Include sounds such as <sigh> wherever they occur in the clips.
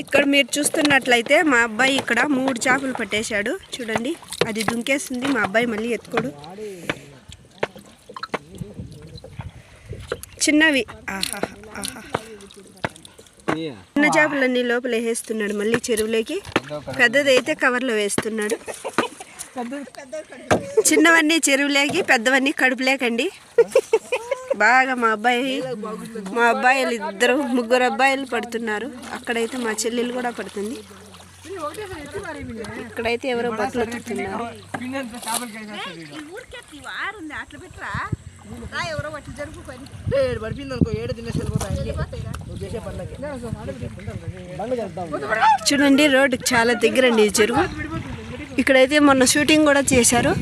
ఇక్కడ మీరు చూస్తున్నట్లయితే మా అబ్బాయి ఇక్కడ మూడు చేపలు పట్టేశాడు. చూడండి అది దుంకేస్తుంది మా అబ్బాయి మళ్ళీ ఎత్తుకోడు. చిన్నవి. ఆహా ఆహా చిన్న చేపలన్నీ లోపల వేసేస్తున్నాడు మళ్ళీ చెరువులోకి. పెద్దది అయితే కవర్లో వేస్తున్నాడు. చిన్నవన్నీ చెరువులేకి పెద్దవన్నీ కడుపులేకండి. బాగా మా అబ్బాయి మా అబ్బాయిలు ఇద్దరు ముగ్గురు అబ్బాయిలు పడుతున్నారు. అక్కడైతే మా చెల్లెలు కూడా పడుతుంది. ఇక్కడైతే ఎవరో బట్టలు ఉతుకుతున్నారు. చూడండి రోడ్డుకి చాలా దగ్గర అండి ఈ చెరువు. ఇక్కడైతే మొన్న షూటింగ్ కూడా చేశారు.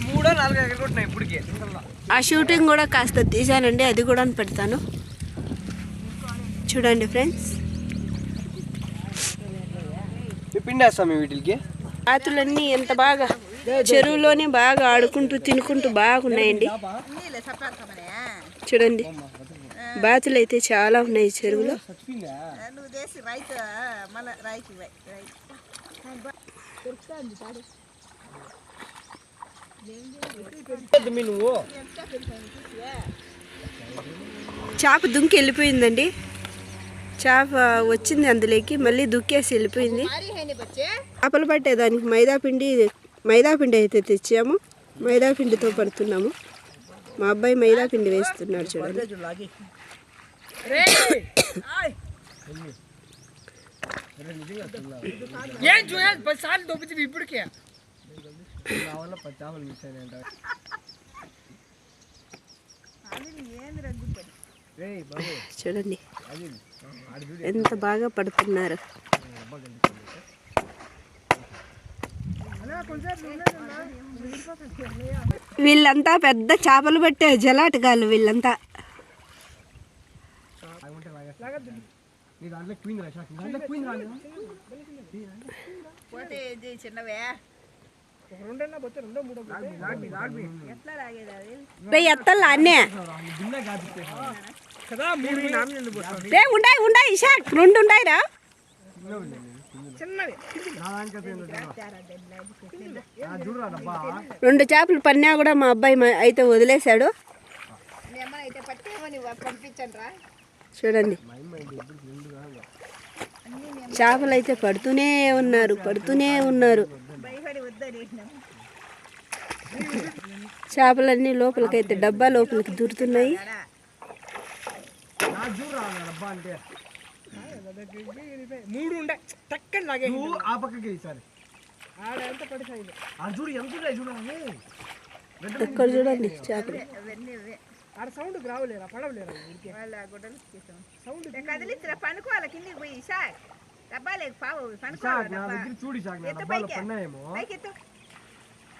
ఆ షూటింగ్ కూడా కాస్త తీశానండి అది కూడా పెడతాను. చూడండి ఫ్రెండ్స్. వీటికి? రాతులన్నీ ఎంత బాగా చెరువులోనే బాగా ఆడుకుంటూ తినుకుంటూ బాగున్నాయండి. చూడండి. బాతులు అయితే చాలా ఉన్నాయి చెరువులో. రైతు. చేప దుంకి వెళ్ళిపోయిందండి. చేప వచ్చింది అందులోకి మళ్ళీ దుక్కేసి వెళ్ళిపోయింది. చేపలు పట్టేదానికి మైదా పిండి మైదా పిండి అయితే తెచ్చాము. మైదా పిండితో పడుతున్నాము. మా అబ్బాయి మైదా పిండి వేస్తున్నాడు చూడండి. ఏం చూడాలి పది సార్లు దొబ్బింది ఇప్పటికే. పది చేపలు మిస్ అయినాయంట చూడండి. ఎంత బాగా పడుతున్నారు. వీళ్ళంతా పెద్ద చేపలు పట్టే జలాటగాళ్ళు వీళ్ళంతా. చిన్నవే? ఎత్తల్లా అన్నే. ఉండాయి ఉండాయి ఇషాక్ రెండు ఉండాయిరా. రెండు చేపలు పన్నా కూడా మా అబ్బాయి అయితే వదిలేశాడు. చూడండి. చేపలు అయితే పడుతూనే ఉన్నారు పడుతూనే ఉన్నారు. చేపలన్నీ లోపలికైతే డబ్బా లోపలికి దూరుతున్నాయి. మూడు ఉండే. టక్కని లాగే నువ్వు ఆ పక్కకి ఈసారి. ఆడ ఎంత పడిసాయి అది చూడు ఎంత ఉన్నాయి చూడాలి ఇక్కడ చూడండి చేపలు. ఆడ సౌండ్ రావలేరా పడవలేరా సౌండ్ కదిలిచ్చిరా పనుకోవాలి కిందికి పోయి సార్ డబ్బాలేక పావు నా దగ్గర చూడు నా డబ్బాలో. పన్నాయేమో. పైకి ఎత్తు.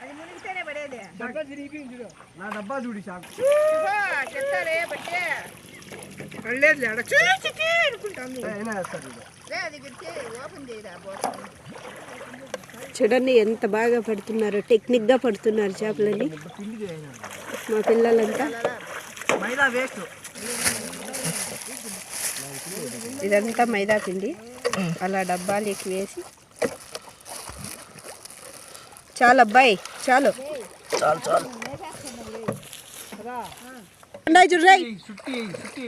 అది మునిగితేనే పడేది. డబ్బా తిరిగిపోయింది చూడు. నా డబ్బా చూడు షాక్. చెప్తారే బట్టే. పడలేదు అనుకుంటాను అయినా అది ఓపెన్ చేయరా చూడండి ఎంత బాగా పడుతున్నారో టెక్నిక్గా పడుతున్నారు చేయనా? మా పిల్లలంతా. మైదా వేస్ట్. ఇదంతా మైదా పిండి అలా డబ్బాలోకి వేసి. చాలు అబ్బాయి చాలు. చాలు చాలు. ఉండాయి చూడు రేయ్. చుట్టి చుట్టి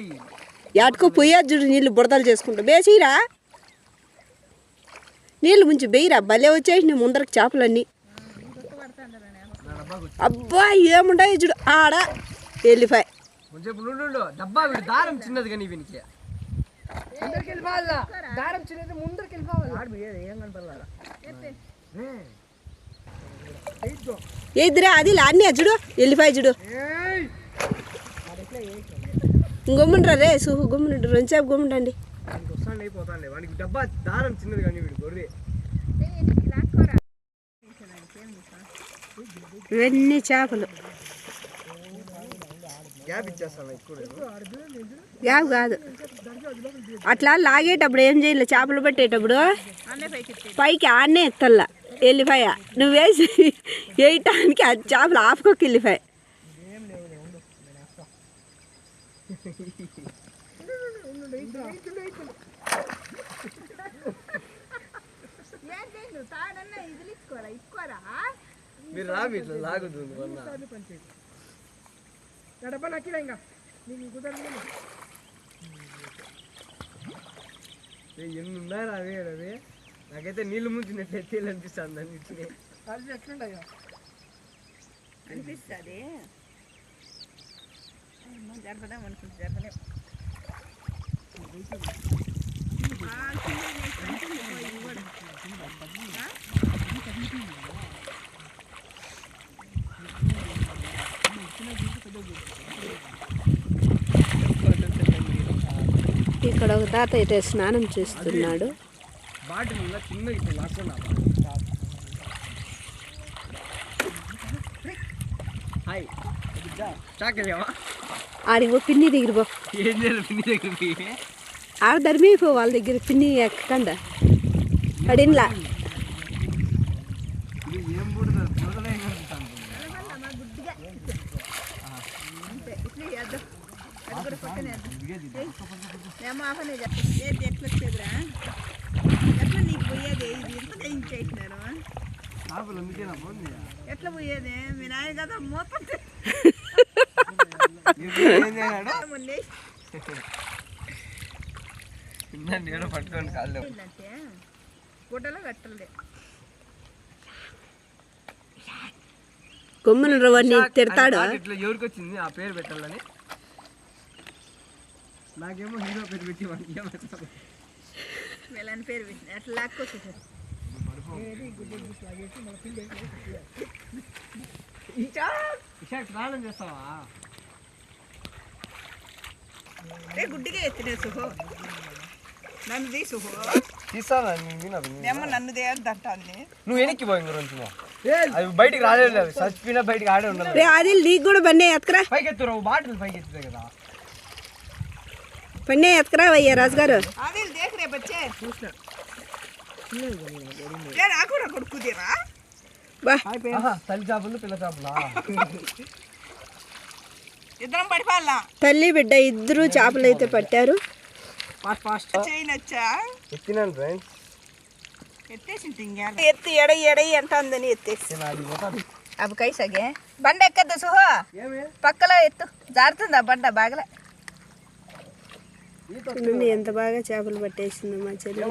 యాటుకో పోయారు చూడు నీళ్ళు బుడదలు చేసుకుంటా. బేసిరా నీళ్ళు ముంచి బెయ్యరా భలే వచ్చేసి ముందరకు చేపలన్నీ. నా అబ్బా ఏముండాయి చూడు ఆడ వెళ్ళిపోయి డబ్బా వీడు దారం చిన్నది కానీ వీనికి. ముందరికి వెళ్ళిపోవాలా దారం చిన్నది ముందరికి వెళ్ళిపోవాలి. ఏం కనపడాలా ఎదురా అది లాన్ని చూడు వెళ్ళిపోయి చూడు. గమ్ముండ్రా రే సుహు గమ్ముండు రెండుసేపు గమ్ముండండి వానికి డబ్బా దారం చిన్నది కానీ వీడు గొర్రె. ఇవన్నీ చేపలు. గ్యాప్ ఇచ్చేస్తాను యావ్ కాదు. అట్లా లాగేటప్పుడు ఏం చేయలే? చేపలు పట్టేటప్పుడు పైకి ఆడనే ఎత్తల్లా. వెళ్ళిపోయా నువ్వు వేసి వేయటానికి ఆ చేపలు ఆపుకోకి ఇచ్చుకోరా మీరు రావి ఇట్లా లాగుతుంది నక్కిరా ఇంకా? నీకు కుదరదు ఎన్ని ఉన్నాయి రావి రవి నాకైతే నీళ్ళు ముంచినట్టు ఎత్తేయాలి అనిపిస్తుంది అన్నింటినీ అది ఎట్లుంటాయో? అనిపిస్తుంది? జరపదాం అనుకుంటే జరపలేం. ఇక్కడ ఒక తాత అయితే స్నానం చేస్తున్నాడు. బాటిల్ ఉన్న చిన్న ఇట్లా లాక్కున్నా హాయ్ చాకలేవా ఆడికి పో పిన్ని దగ్గర ఆడ ధర్మీపో వాళ్ళ దగ్గర పిన్ని ఎక్కకుండా. అడిన్లా. ఏం పుడుతుంది పుడతలేని అనిపిస్తాను అంతే ఇట్లా చేద్దాం అది కూడా పక్కనే ఏది ఎట్లా వచ్చేదిరా? ఎట్లా నీకు పోయేది? ఇది ఎంత ఎట్లా పోయేది? మీ నాయన కదా నీడ పట్టుకొని కాళ్ళు అంటే గుడ్డలో కట్టలే. తిడతాడు? ఇట్లా ఎవరికి వచ్చింది ఆ పేరు పెట్టాలని. నాకేమో హీరో పేరు పెట్టి పెట్టాలి? వీళ్ళని పేరు పెట్టిన అట్లా లాక్కొచ్చేసారు. ఇషాక్ స్నానం చేస్తావా? రే గుడ్డిగా ఎత్తినే సుహో. నన్ను తీ సుహో. ఏమో నన్ను దేవద్దంటాను నువ్వు వెనక్కి పోయి ఇంక కొంచెం అవి బయటికి రాలేదు చచ్చిపోయినా బయటికి ఆడే ఉండదు అది నీకు కూడా బండి ఎత్తుకరా. పైకి ఎత్తురా బాటిల్ పైకి ఎత్తుతాయి కదా. బండి ఎత్తుకరా అయ్యా రాజుగారు. ఆదిల్ దేఖ రే బచ్చే. ఏ నాకు నా కొడుకు దేరా బా. ఆహా, తల్లి బిడ్డ ఇద్దరు చేపలు అయితే పట్టారు ఎత్తేసి ఎత్తి ఎడై ఎడై అంటుందని ఎత్తేసి. నేను అది పోతాను అవి కైసగే బండ ఎక్కద్దు సుహో. పక్కలో ఎత్తు. జారుతుంది బండ బాగలే. చూడండి ఎంత బాగా చేపలు పట్టేసింది మా చెల్లి.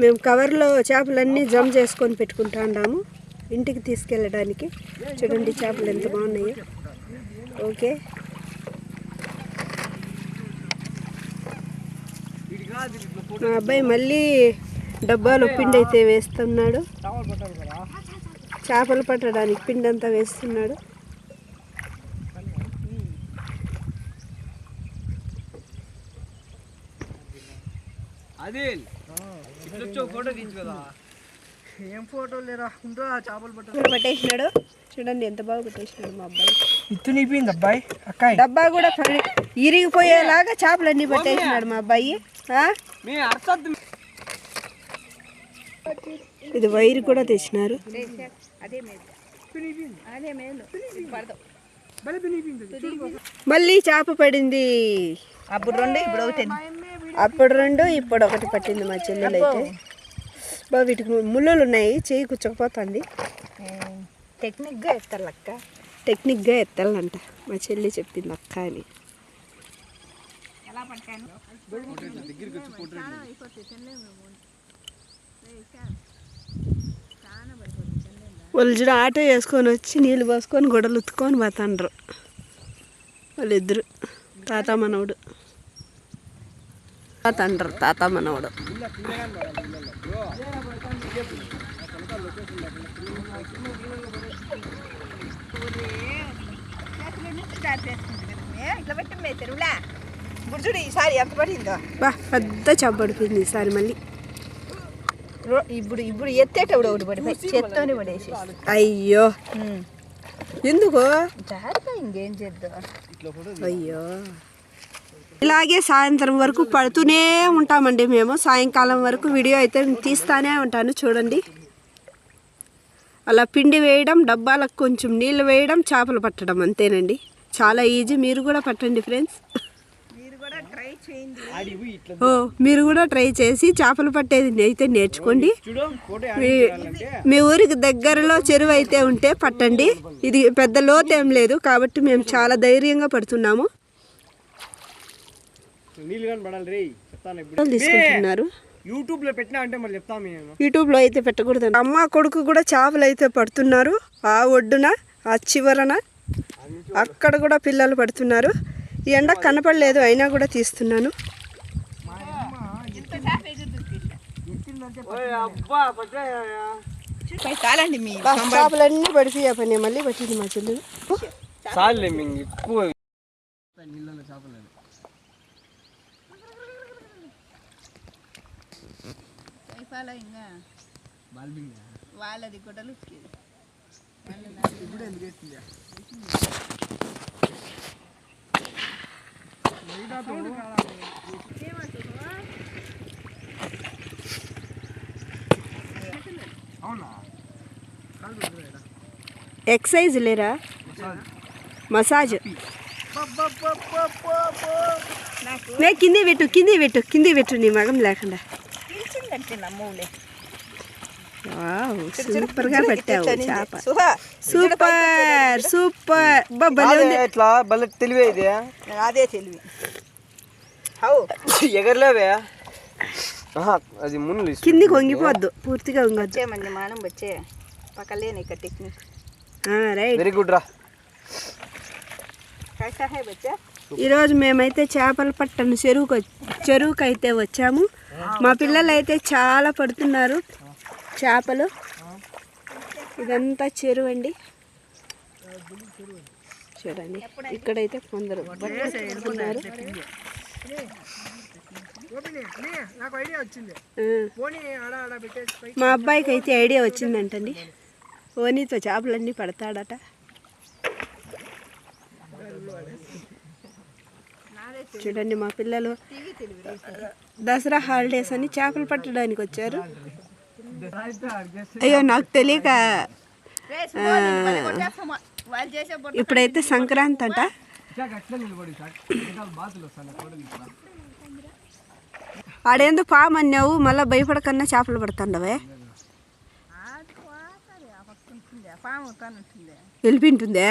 మేము కవర్లో చేపలన్నీ జమ చేసుకొని పెట్టుకుంటా ఉన్నాము. ఇంటికి తీసుకెళ్ళడానికి. చూడండి చేపలు ఎంత బాగున్నాయో. ఓకే. మా అబ్బాయి మళ్ళీ డబ్బాలో పిండి అయితే వేస్తున్నాడు. చేపలు పట్టడానికి పిండి అంతా వేస్తున్నాడు. అది ఇట్లా వచ్చి ఒక ఫోటో తీసు కదా. ఏం ఫోటో లేరా? ఉంటో ఆ చేపలు పట్ట. చేపలు పట్టేసినాడు. చూడండి ఎంత బాగా పట్టేసినాడు మా అబ్బాయి. ఇత్తు నీపింది అబ్బాయి అక్కాయ్. డబ్బా కూడా ఇరిగిపోయేలాగా చేపలన్నీ పట్టేసినాడు మా అబ్బాయి. ఆ? మీ అర్థం ఇది వైరు కూడా తెచ్చినారు. అదే మేలు. అదే మేలు. మళ్ళీ చేప పడింది. అప్పుడు రెండు ఇప్పుడు ఒకటి. అప్పుడు రెండు ఇప్పుడు ఒకటి పట్టింది మా చెల్లెలు అయితే బా వీటికి ముళ్ళులు ఉన్నాయి. చేయి కూర్చోకపోతుంది. టెక్నిక్గా ఎత్తారు లక్క టెక్నిక్గా ఎత్తాలంట. మా చెల్లి చెప్పింది అక్క అని. పట్టాను? వాళ్ళు చూడ ఆటో వేసుకొని వచ్చి నీళ్ళు పోసుకొని గొడవలు ఉత్తుకొని పోతాండ్రు. వాళ్ళిద్దరు. తాత మనవడు. తాతండ్రు తాత మనవడు. పెద్ద చేప పడిపోయింది ఈసారి మళ్ళీ. ఇప్పుడు ఇప్పుడు ఎత్తేటప్పుడు ఒకటి పడిపోయి చేత్తోనే పడేసి అయ్యో. ఎందుకో? జాగ్రత్త ఇంకేం చేద్దాం? అయ్యో. ఇలాగే సాయంత్రం వరకు పడుతూనే ఉంటామండి మేము. సాయంకాలం వరకు వీడియో అయితే తీస్తానే ఉంటాను చూడండి. అలా పిండి వేయడం డబ్బాలకు కొంచెం నీళ్ళు వేయడం చేపలు పట్టడం అంతేనండి. చాలా ఈజీ. మీరు కూడా పట్టండి ఫ్రెండ్స్. మీరు కూడా ట్రై ట్రై చేయండి. ఆడి పోయి ఇట్లా ఓ మీరు కూడా ట్రై చేసి చేపలు పట్టేది అయితే నేర్చుకోండి. మీ- మీ ఊరికి దగ్గరలో చెరువు అయితే ఉంటే పట్టండి. ఇది పెద్ద లోతు ఏం లేదు కాబట్టి మేము చాలా ధైర్యంగా పడుతున్నాము. తీసుకుంటున్నారు. యూట్యూబ్లో పెట్టినా అంటే చెప్తాను అయితే పెట్టకూడదు. అమ్మ కొడుకు కూడా చేపలు అయితే పడుతున్నారు. ఆ ఒడ్డున ఆ చివరన అక్కడ కూడా పిల్లలు పడుతున్నారు. ఈ ఎండ కనపడలేదు అయినా కూడా తీస్తున్నాను. చేపలన్నీ పడిపోయా పని మళ్ళీ పట్టింది మా చెల్లి. చాలే మీకు ఎక్కువ నీళ్ళలో చేపలు కైపాల ఇంకా బాల్బింగ్ వాళ్ళది గుడ్డలు. ఇప్పుడు ఎందుకు ఎక్సైజ్ లేరా? మసాజ్. నే కింది పెట్టు కింది పెట్టు కింది పెట్టు నీ మగం లేకుండా. పిలిచిందంటే సూపర్గా పెట్టావు చేప. Super super. బా, భలే ఉంది. ఇట్లా భలే తెలివే ఇది. అదే తెలివి. హౌ. ఎగరలేవే? ఆహా, అది ఇస్తుంది. కిందికి వంగిపోద్దు పూర్తిగా వంగొద్దు. వచ్చే మంది మానం వచ్చే. పక్కలేని ఇక టెక్నిక్ రైట్. వెరీ గుడ్ రా. కైసా హై బచ్చా ఈరోజు మేమైతే చేపలు పట్టను చెరువుకు చెరువుకు అయితే వచ్చాము. మా పిల్లలు అయితే చాలా పడుతున్నారు. చేపలు. ఇదంతా చెరువు అండి. చూడండి ఇక్కడైతే కొందరు పడుతున్నారు నాకు ఐడియా వచ్చింది. ఆ, పోనీ ఆడ ఆడ పెట్టేసి పై మా అబ్బాయికి అయితే ఐడియా వచ్చిందంటండి. ఓనీతో చేపలన్నీ పడతాడట. చూడండి మా పిల్లలు దసరా హాలిడేస్ అని చేపలు పట్టడానికి వచ్చారు. అయ్యో నాకు తెలియక ఇప్పుడైతే సంక్రాంతి అంట. ఆడేందో పాము అన్నావు మళ్ళీ భయపడకన్నా చేపలు పడుతుండవే. వెళ్ళిపోయింటుందే?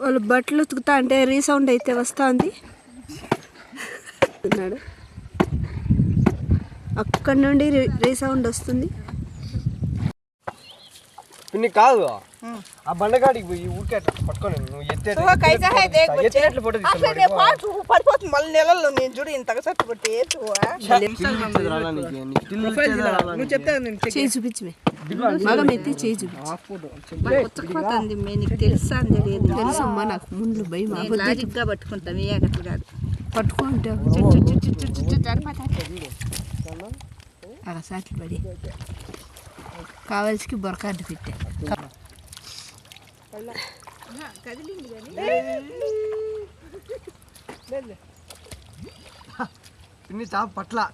వాళ్ళు బట్టలు ఉతుకుతా అంటే రీసౌండ్ అయితే వస్తుంది. ఉన్నాడు <laughs> అక్కడి నుండి రీ- రీసౌండ్ వస్తుంది పిన్ని కాదు ఆ బండగాడికి పోయి ఊరికే అట్లా పట్టుకోను నువ్వు ఎత్తేట్లు పడిపోతుంది మళ్ళీ నెలల్లో నేను చూడు ఇంత నువ్వు చెప్తే నేను చేయి చూపించమే మగం ఎత్తి చేయి చూపించు నీకు తెలుసా అని తెలియదు తెలుసమ్మా నాకు ముందు భయం లాజిక్గా పట్టుకుంటాం ఏ అట్లా కాదు పట్టుకుంటావు అలా సాట్లు పడి. కావాల్సి బొరకాడ్డు పెట్టా. కదిలింది పిన్ని చాప పట్ల.